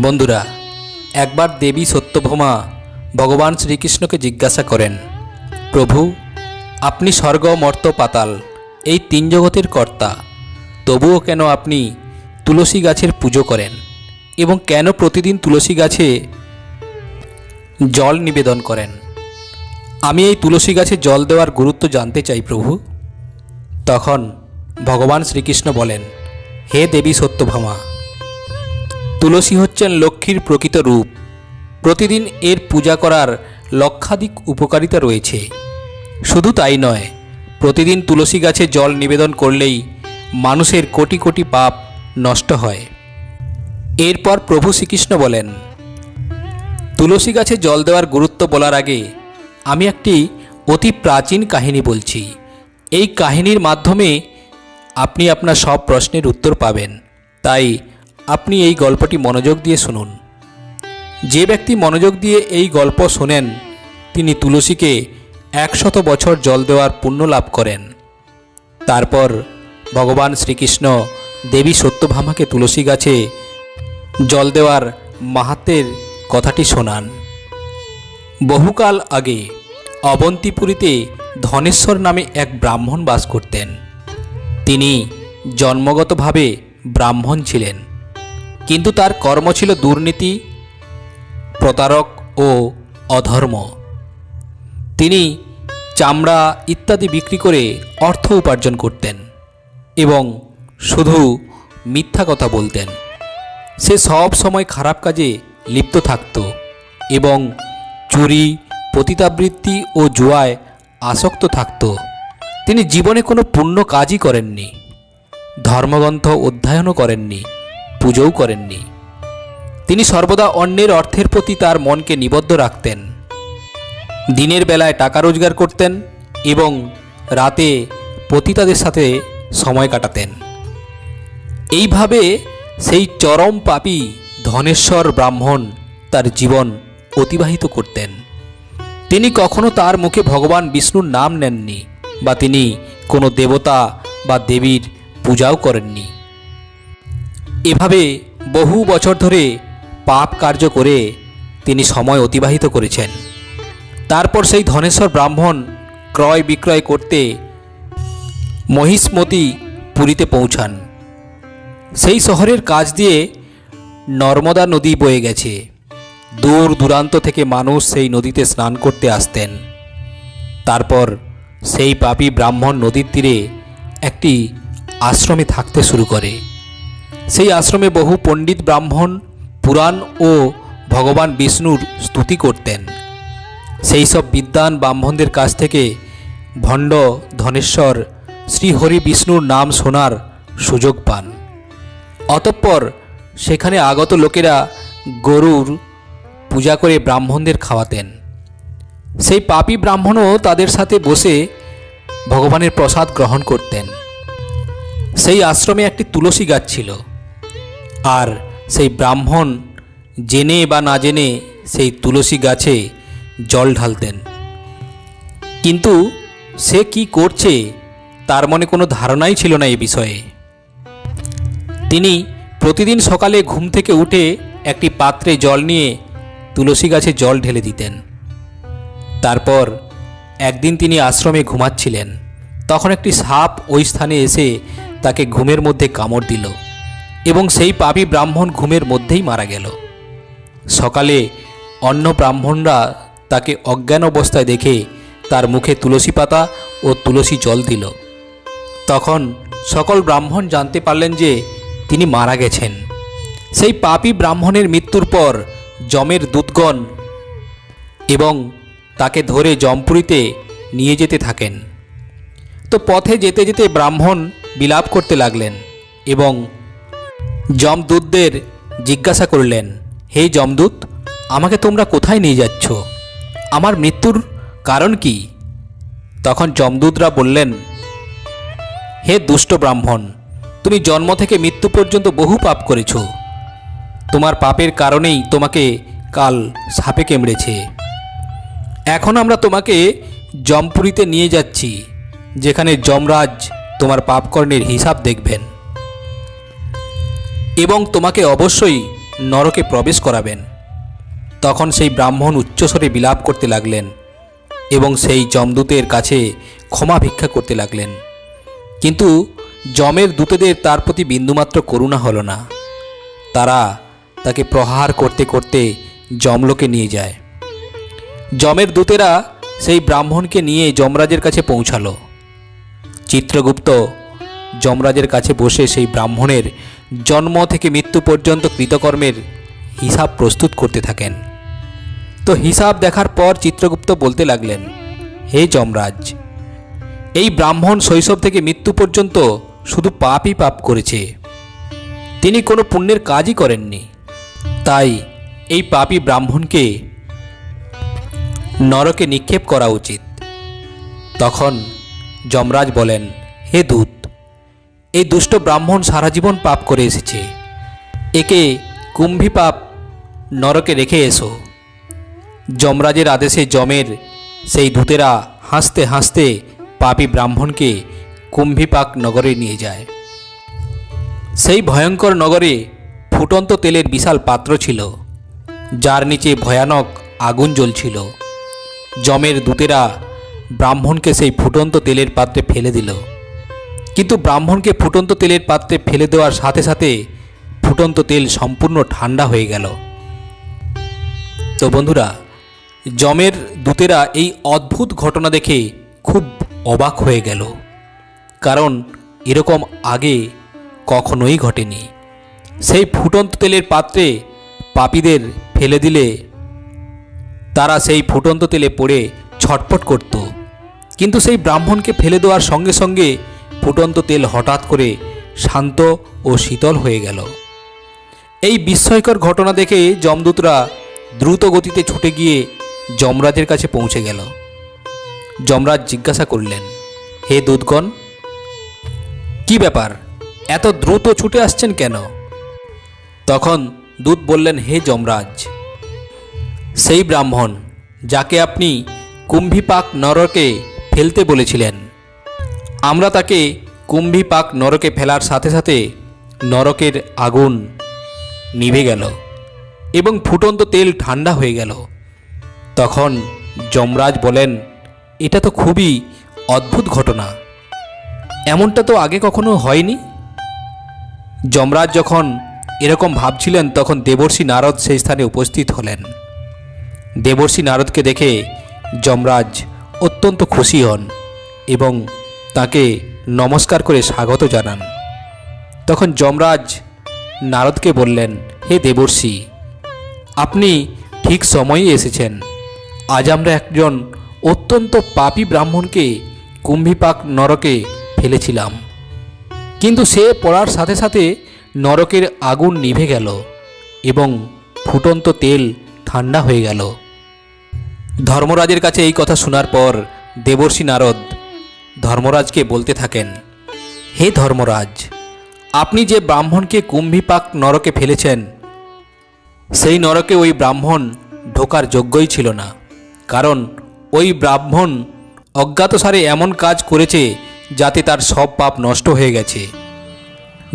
বন্ধুরা, একবার দেবী সত্যভামা ভগবান শ্রীকৃষ্ণকে জিজ্ঞাসা করেন, প্রভু, আপনি স্বর্গ, মর্ত, পাতাল, এই তিন জগতের কর্তা, তবুও কেন আপনি তুলসী গাছের পুজো করেন এবং কেন প্রতিদিন তুলসী গাছে জল নিবেদন করেন? আমি এই তুলসী গাছে জল দেওয়ার গুরুত্ব জানতে চাই, প্রভু। তখন ভগবান শ্রীকৃষ্ণ বলেন, হে দেবী সত্যভামা তুলসী হচ্ছেন লক্ষ্মীর প্রকৃত রূপ। প্রতিদিন এর পূজা করার লক্ষাধিক উপকারিতা রয়েছে। শুধু তাই নয়, প্রতিদিন তুলসী গাছে জল নিবেদন করলেই মানুষের কোটি কোটি পাপ নষ্ট হয়। এরপর প্রভু শ্রীকৃষ্ণ বলেন, তুলসী গাছে জল দেওয়ার গুরুত্ব বলার আগে আমি একটি অতি প্রাচীন কাহিনী বলছি। এই কাহিনীর মাধ্যমে আপনি আপনার সব প্রশ্নের উত্তর পাবেন। তাই আপনি এই গল্পটি মনোযোগ দিয়ে শুনুন। যে ব্যক্তি মনোযোগ দিয়ে এই গল্প শোনেন, তিনি তুলসীকে একশত বছর জল দেওয়ার পুণ্য লাভ করেন। তারপর ভগবান শ্রীকৃষ্ণ দেবী সত্যভামাকে তুলসী গাছে জল দেওয়ার মাহাত্মের কথাটি শোনান। বহুকাল আগে অবন্তিপুরীতে ধনেশ্বর নামে এক ব্রাহ্মণ বাস করতেন। তিনি জন্মগতভাবে ব্রাহ্মণ ছিলেন। কিন্তু তার কর্ম ছিল দুর্নীতি, প্রতারক ও অধর্ম। তিনি চামড়া ইত্যাদি বিক্রি করে অর্থ উপার্জন করতেন এবং শুধু মিথ্যা কথা বলতেন। সে সব সময় খারাপ কাজে লিপ্ত থাকত এবং চুরি, পতিতাবৃত্তি ও জুয়ায় আসক্ত থাকত। তিনি জীবনে কোনো পুণ্য কাজই করেননি, ধর্মগ্রন্থ অধ্যয়নও করেননি। পুজোও করেননি। তিনি সর্বদা অন্যের অর্থের প্রতি তার মনকে নিবদ্ধ রাখতেন। দিনের বেলায় টাকা রোজগার করতেন এবং রাতে পতিতাদের সাথে সময় কাটাতেন। এইভাবে সেই চরম পাপী ধনেশ্বর ব্রাহ্মণ তার জীবন অতিবাহিত করতেন। তিনি কখনো তার মুখে ভগবান বিষ্ণুর নাম নেননি বা তিনি কোনো দেবতা বা দেবীর পূজাও করেননি। এভাবে বহু বছর ধরে পাপ কার্য করে তিনি সময় অতিবাহিত করেছেন। তারপর সেই ধনেশ্বর ব্রাহ্মণ ক্রয় বিক্রয় করতে মহিষ্মতি পুরীতে পৌঁছান। সেই শহরের কাজ দিয়ে নর্মদা নদী বয়ে গেছে। দূর দূরান্ত থেকে মানুষ সেই নদীতে স্নান করতে আসতেন। তারপর সেই পাপী ব্রাহ্মণ নদীর তীরে একটি আশ্রমে থাকতে শুরু করে। সেই আশ্রমে বহু পণ্ডিত ব্রাহ্মণ, পুরাণ ও ভগবান বিষ্ণুর স্তুতি করতেন। সেই সব বিদ্যান ব্রাহ্মণদের কাছ থেকে ভণ্ড ধনেশ্বর শ্রীহরি বিষ্ণুর নাম শোনার সুযোগ পান। অতঃপর সেখানে আগত লোকেরা গরুর পূজা করে ব্রাহ্মণদের খাওয়াতেন। সেই পাপী ব্রাহ্মণও তাদের সাথে বসে ভগবানের প্রসাদ গ্রহণ করতেন। সেই আশ্রমে একটি তুলসী গাছ ছিল। আর সেই ব্রাহ্মণ জেনে বা না জেনে সেই তুলসী গাছে জল ঢালতেন। কিন্তু সে কি করছে তার মনে কোনো ধারণাই ছিল না এ বিষয়ে। তিনি প্রতিদিন সকালে ঘুম থেকে উঠে একটি পাত্রে জল নিয়ে তুলসী গাছে জল ঢেলে দিতেন। তারপর একদিন তিনি আশ্রমে ঘুমাচ্ছিলেন। তখন একটি সাপ ওই স্থানে এসে তাকে ঘুমের মধ্যে কামড় দিল। এবং সেই পাপি ব্রাহ্মণ ঘুমের মধ্যেই মারা গেল। সকালে অন্য ব্রাহ্মণরা তাকে অজ্ঞান অবস্থায় দেখে তার মুখে তুলসী পাতা ও তুলসী জল দিল। তখন সকল ব্রাহ্মণ জানতে পারলেন যে তিনি মারা গেছেন। সেই পাপি ব্রাহ্মণের মৃত্যুর পর যমের দূতগণ এবং তাকে ধরে জমপুরীতে নিয়ে যেতে থাকেন। তো পথে যেতে যেতে ব্রাহ্মণ বিলাপ করতে লাগলেন এবং যমদূতদের জিজ্ঞাসা করলেন, হে যমদূত, আমাকে তোমরা কোথায় নিয়ে যাচ্ছ? আমার মৃত্যুর কারণ কি? তখন যমদূতরা বললেন, হে দুষ্ট ব্রাহ্মণ, তুমি জন্ম থেকে মৃত্যু পর্যন্ত বহু পাপ করেছ। তোমার পাপের কারণেই তোমাকে কাল সাপে কেমড়েছে। এখন আমরা তোমাকে জমপুরীতে নিয়ে যাচ্ছি, যেখানে যমরাজ তোমার পাপকর্ণের হিসাব দেখবেন। এবং তোমাকে অবশ্যই নরকে প্রবেশ করাবেন। তখন সেই ব্রাহ্মণ উচ্চস্বরে বিলাপ করতে লাগলেন এবং সেই যমদূতের কাছে ক্ষমা ভিক্ষা করতে লাগলেন। কিন্তু যমের দূতেদের তার প্রতি বিন্দুমাত্র করুণা হলো না। তারা তাকে প্রহার করতে করতে যমলোকে নিয়ে যায়। যমের দূতেরা সেই ব্রাহ্মণকে নিয়ে যমরাজের কাছে পৌঁছালো। চিত্রগুপ্ত যমরাজের কাছে বসে সেই ব্রাহ্মণের জন্ম থেকে মৃত্যু পর্যন্ত কৃতকর্মের হিসাব প্রস্তুত করতে থাকেন। তো হিসাব দেখার পর চিত্রগুপ্ত বলতে লাগলেন, হে যমরাজ, এই ব্রাহ্মণ শৈশব থেকে মৃত্যু পর্যন্ত শুধু পাপই পাপ করেছে। তিনি কোনো পুণ্যের কাজই করেননি। তাই এই পাপী ব্রাহ্মণকে নরকে নিক্ষেপ করা উচিত। তখন যমরাজ বলেন, হে দূত এই দুষ্ট ব্রাহ্মণ সারা জীবন পাপ করে এসেছে। একে কুম্ভী পাপ নরকে রেখে এসো। যমরাজের আদেশে যমের সেই দূতেরা হাসতে হাসতে পাপী ব্রাহ্মণকে কুম্ভীপাক নগরে নিয়ে যায়। সেই ভয়ঙ্কর নগরে ফুটন্ত তেলের বিশাল পাত্র ছিল, যার নিচে ভয়ানক আগুন জ্বলছিল। যমের দূতেরা ব্রাহ্মণকে সেই ফুটন্ত তেলের পাত্রে ফেলে দিল। কিন্তু ব্রাহ্মণকে ফুটন্ত তেলের পাত্রে ফেলে দেওয়ার সাথে সাথে ফুটন্ত তেল সম্পূর্ণ ঠান্ডা হয়ে গেল। তো বন্ধুরা, যমের দূতেরা এই অদ্ভুত ঘটনা দেখে খুব অবাক হয়ে গেল। কারণ এরকম আগে কখনোই ঘটেনি। সেই ফুটন্ত তেলের পাত্রে পাপীদের ফেলে দিলে তারা সেই ফুটন্ত তেলে পড়ে ছটফট করত। কিন্তু সেই ব্রাহ্মণকে ফেলে দেওয়ার সঙ্গে সঙ্গে ফুটন্ত তেল হঠাৎ করে শান্ত ও শীতল হয়ে গেল। এই বিস্ময়কর ঘটনা দেখে যমদূতরা দ্রুত গতিতে ছুটে গিয়ে যমরাজের কাছে পৌঁছে গেল। যমরাজ জিজ্ঞাসা করলেন, হে দূতগণ, কি ব্যাপার? এত দ্রুত ছুটে আসছেন কেন? তখন দূত বললেন, হে যমরাজ, সেই ব্রাহ্মণ যাকে আপনি কুম্ভীপাক নরকে ফেলতে বলেছিলেন আমরা তাকে কুম্ভীপাক নরকে ফেলার সাথে সাথে নরকের আগুন নিভে গেল এবং ফুটন্ত তেল ঠান্ডা হয়ে গেল। তখন যমরাজ বলেন, এটা তো খুবই অদ্ভুত ঘটনা। এমনটা তো আগে কখনো হয়নি? যমরাজ যখন এরকম ভাবছিলেন, তখন দেবর্ষী নারদ সেই স্থানে উপস্থিত হলেন। দেবর্ষী নারদকে দেখে যমরাজ অত্যন্ত খুশি হন এবং তাকে নমস্কার করে স্বাগত জানান। তখন যমরাজ নারদকে বললেন, হে দেবর্ষি, আপনি ঠিক সময়ে এসেছেন। আজ আমরা একজন অত্যন্ত পাপী ব্রাহ্মণকে কুম্ভীপাক নরকে ফেলেছিলাম। কিন্তু সে পড়ার সাথে সাথে নরকের আগুন নিভে গেল এবং ফুটন্ত তেল ঠান্ডা হয়ে গেল। ধর্মরাজের কাছে এই কথা শোনার পর দেবর্ষী নারদ ধর্মরাজকে বলতে থাকেন, হে ধর্মরাজ, আপনি যে ব্রাহ্মণকে কুম্ভীপাক নরকে ফেলেছেন, সেই নরকে ওই ব্রাহ্মণ ঢোকার যোগ্যই ছিল না। কারণ ওই ব্রাহ্মণ অজ্ঞাতসারে এমন কাজ করেছে যাতে তার সব পাপ নষ্ট হয়ে গেছে।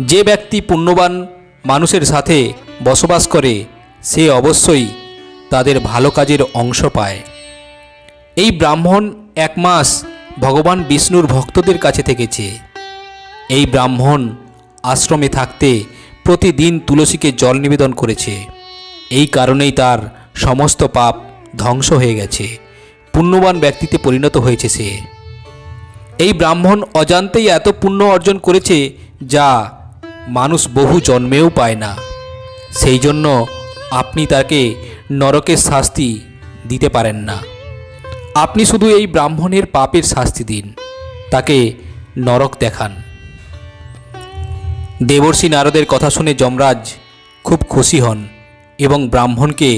যে ব্যক্তি পুণ্যবান মানুষের সাথে বসবাস করে, সে অবশ্যই তাদের ভালো কাজের অংশ পায়। এই ব্রাহ্মণ এক মাস ভগবান বিষ্ণুর ভক্তদের কাছে থেকেছে। এই ব্রাহ্মণ আশ্রমে থাকতে প্রতিদিন তুলসীকে জল নিবেদন করেছে। এই কারণেই তার সমস্ত পাপ ধ্বংস হয়ে গেছে। পুণ্যবান ব্যক্তিতে পরিণত হয়েছে সে। এই ব্রাহ্মণ অজান্তেই এত পুণ্য অর্জন করেছে যা মানুষ বহু জন্মেও পায় না। সেই জন্য আপনি তাকে নরকের শাস্তি দিতে পারেন না। আপনি শুধু এই ব্রাহ্মণের পাপের শাস্তি দিন, তাকে নরক দেখান। দেবর্ষী নারদের কথা শুনে যমরাজ খুব খুশি হন এবং ব্রাহ্মণকে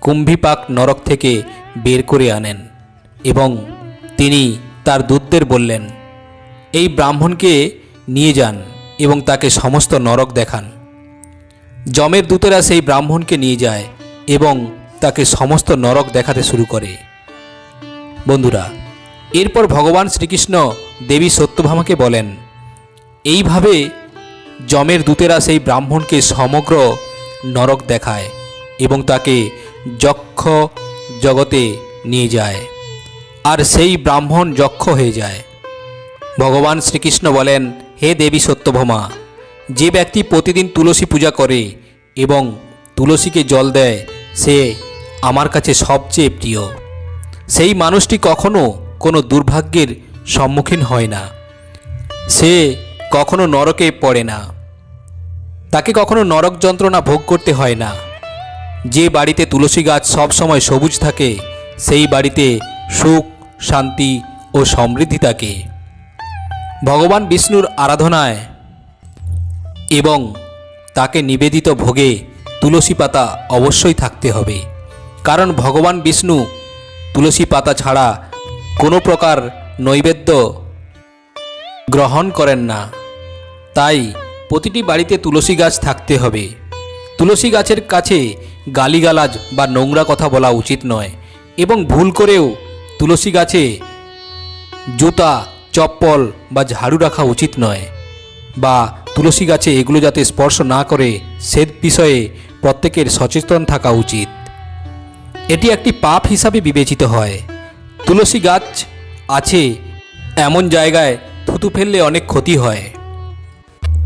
কুম্ভীপাক নরক থেকে বের করে আনেন এবং তিনি তার দূতদের বললেন, এই ব্রাহ্মণকে নিয়ে যান এবং তাকে সমস্ত নরক দেখান। যমের দূতেরা সেই ব্রাহ্মণকে নিয়ে যায় এবং তাকে সমস্ত নরক দেখাতে শুরু করে। বন্ধুরা, এরপর ভগবান শ্রীকৃষ্ণ দেবী সত্যভামাকে বলেন, এইভাবে যমের দূতেরা সেই ব্রাহ্মণকে সমগ্র নরক দেখায় এবং তাকে যক্ষ জগতে নিয়ে যায়। আর সেই ব্রাহ্মণ যক্ষ হয়ে যায়। ভগবান শ্রীকৃষ্ণ বলেন, হে দেবী সত্যভমা, যে ব্যক্তি প্রতিদিন তুলসী পূজা করে এবং তুলসীকে জল দেয়, সে আমার কাছে সবচেয়ে প্রিয়। সেই মানুষটি কখনো কোনো দুর্ভাগ্যের সম্মুখীন হয় না। সে কখনো নরকে পড়ে না। তাকে কখনো নরক যন্ত্রণা ভোগ করতে হয় না। যে বাড়িতে তুলসী গাছ সব সময় সবুজ থাকে, সেই বাড়িতে সুখ, শান্তি ও সমৃদ্ধি থাকে। ভগবান বিষ্ণুর আরাধনায় এবং তাকে নিবেদিত ভোগে তুলসী পাতা অবশ্যই থাকতে হবে। কারণ ভগবান বিষ্ণু তুলসী পাতা ছাড়া কোনো প্রকার নৈবেদ্য গ্রহণ করেন না। তাই প্রতিটি বাড়িতে তুলসী গাছ থাকতে হবে। তুলসী গাছের কাছে গালিগালাজ বা নোংরা কথা বলা উচিত নয় এবং ভুল করেও তুলসী গাছে জুতা, চপ্পল বা ঝাড়ু রাখা উচিত নয় বা তুলসী গাছে এগুলো যাতে স্পর্শ না করে সে বিষয়ে প্রত্যেকের সচেতন থাকা উচিত। এটি একটি পাপ হিসাবে বিবেচিত হয়। তুলসী গাছ আছে, এমন জায়গায় থুতু ফেললে অনেক ক্ষতি হয়।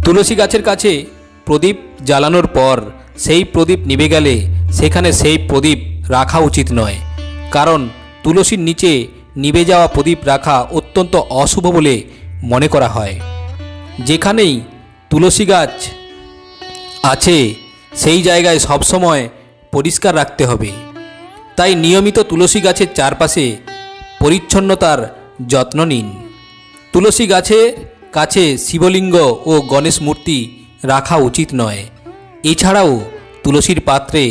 তুলসী গাছের কাছে প্রদীপ জ্বালানোর পর সেই প্রদীপ নিভে গেলে সেখানে সেই প্রদীপ রাখা উচিত নয়। কারণ তুলসীর নিচে নিভে যাওয়া প্রদীপ রাখা অত্যন্ত অশুভ বলে মনে করা হয়। যেখানেই তুলসী গাছ আছে, সেই জায়গায় সবসময় পরিষ্কার রাখতে হবে। তাই নিয়মিত তুলসী গাছের চারপাশে পরিচ্ছন্নতার যত্ন নিন। তুলসী গাছের কাছে শিবলিঙ্গ ও গণেশ মূর্তি রাখা উচিত নয়। এছাড়াও তুলসীর পাত্রে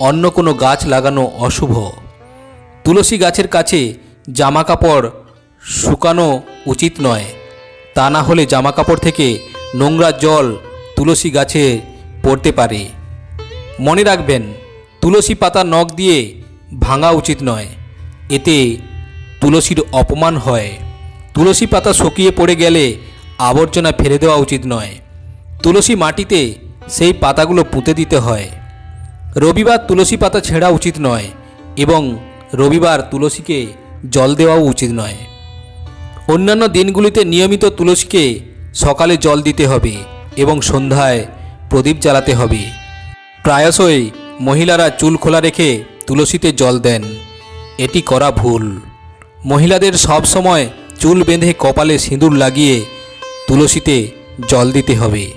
অন্য কোনো গাছ লাগানো অশুভ। তুলসী গাছের কাছে জামা কাপড় শুকানো উচিত নয়। তা না হলে জামা কাপড় থেকে নোংরা জল তুলসী গাছে পড়তে পারে। মনে রাখবেন, তুলসী পাতা নখ দিয়ে ভাঙা উচিত নয়। এতে তুলসীর অপমান হয়। তুলসী পাতা শুকিয়ে পড়ে গেলে আবর্জনা ফেলে দেওয়া উচিত নয়। তুলসী মাটিতে সেই পাতাগুলো পুঁতে দিতে হয়। রবিবার তুলসী পাতা ছেঁড়া উচিত নয় এবং রবিবার তুলসীকে জল দেওয়াও উচিত নয়। অন্যান্য দিনগুলিতে নিয়মিত তুলসীকে সকালে জল দিতে হবে এবং সন্ধ্যায় প্রদীপ জ্বালাতে হবে। প্রায়শই মহিলারা চুল খোলা রেখে তুলসীতে জল দেন। এটি করা ভুল। মহিলাদের সব সময় চুল বেঁধে কপালে সিঁদুর লাগিয়ে তুলসীতে জল দিতে হবে।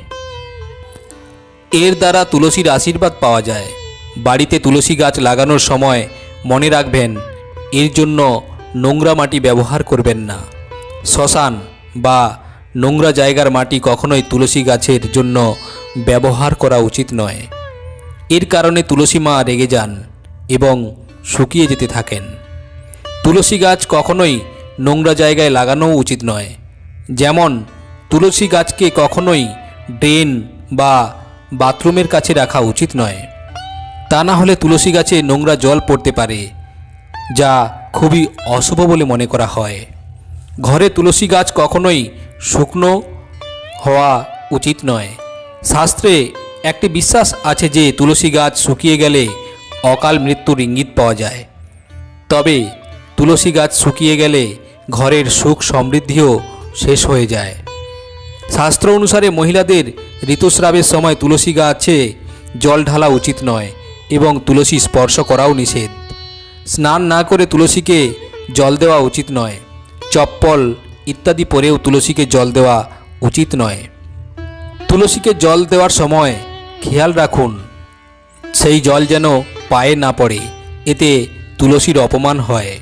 এর দ্বারা তুলসীর আশীর্বাদ পাওয়া যায়। বাড়িতে তুলসী গাছ লাগানোর সময় মনে রাখবেন, এর জন্য নোংরা মাটি ব্যবহার করবেন না। শ্মশান বা নোংরা জায়গার মাটি কখনোই তুলসী গাছের জন্য ব্যবহার করা উচিত নয়। এর কারণে তুলসী মা রেগে যান। এবং শুকিয়ে যেতে থাকেন। তুলসী গাছ কখনোই নোংরা জায়গায় লাগানোও উচিত নয়। যেমন, তুলসী গাছকে কখনোই ড্রেন বা বাথরুমের কাছে রাখা উচিত নয়। তা না হলে তুলসী গাছে নোংরা জল পড়তে পারে, যা খুবই অশুভ বলে মনে করা হয়। ঘরে তুলসী গাছ কখনোই শুকনো হওয়া উচিত নয়। শাস্ত্রে একটি বিশ্বাস আছে যে তুলসী গাছ শুকিয়ে গেলে অকাল মৃত্যুর ইঙ্গিত পাওয়া যায়। তবে তুলসী গাছ শুকিয়ে গেলে ঘরের সুখ সমৃদ্ধিও শেষ হয়ে যায়। শাস্ত্র অনুসারে মহিলাদের ঋতুস্রাবের সময় তুলসী গাছে জল ঢালা উচিত নয় এবং তুলসী স্পর্শ করাও নিষেধ। স্নান না করে তুলসীকে জল দেওয়া উচিত নয়। চপ্পল ইত্যাদি পরেও তুলসীকে জল দেওয়া উচিত নয়। তুলসীকে জল দেওয়ার সময় খেয়াল রাখুন, সেই জল যেন পায়ে না পড়ে, এতে তুলসীর অপমান হয়।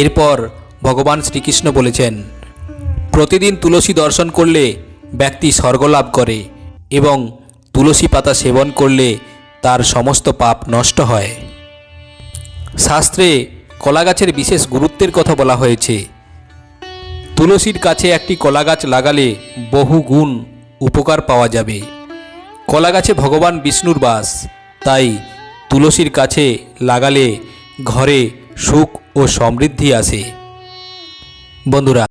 এরপর ভগবান শ্রীকৃষ্ণ বলেছেন, প্রতিদিন তুলসী দর্শন করলে ব্যক্তি স্বর্গলাভ করে এবং তুলসী পাতা সেবন করলে তার সমস্ত পাপ নষ্ট হয়। শাস্ত্রে কলা গাছের বিশেষ গুরুত্বের কথা বলা হয়েছে, তুলসীর কাছে একটি কলা গাছ লাগালে বহু গুণ উপকার পাওয়া যাবে। কলা গাছে ভগবান বিষ্ণুর বাস, তাই তুলসীর কাছে লাগালে ঘরে সুখ ও সমৃদ্ধি আসে। বন্ধুরা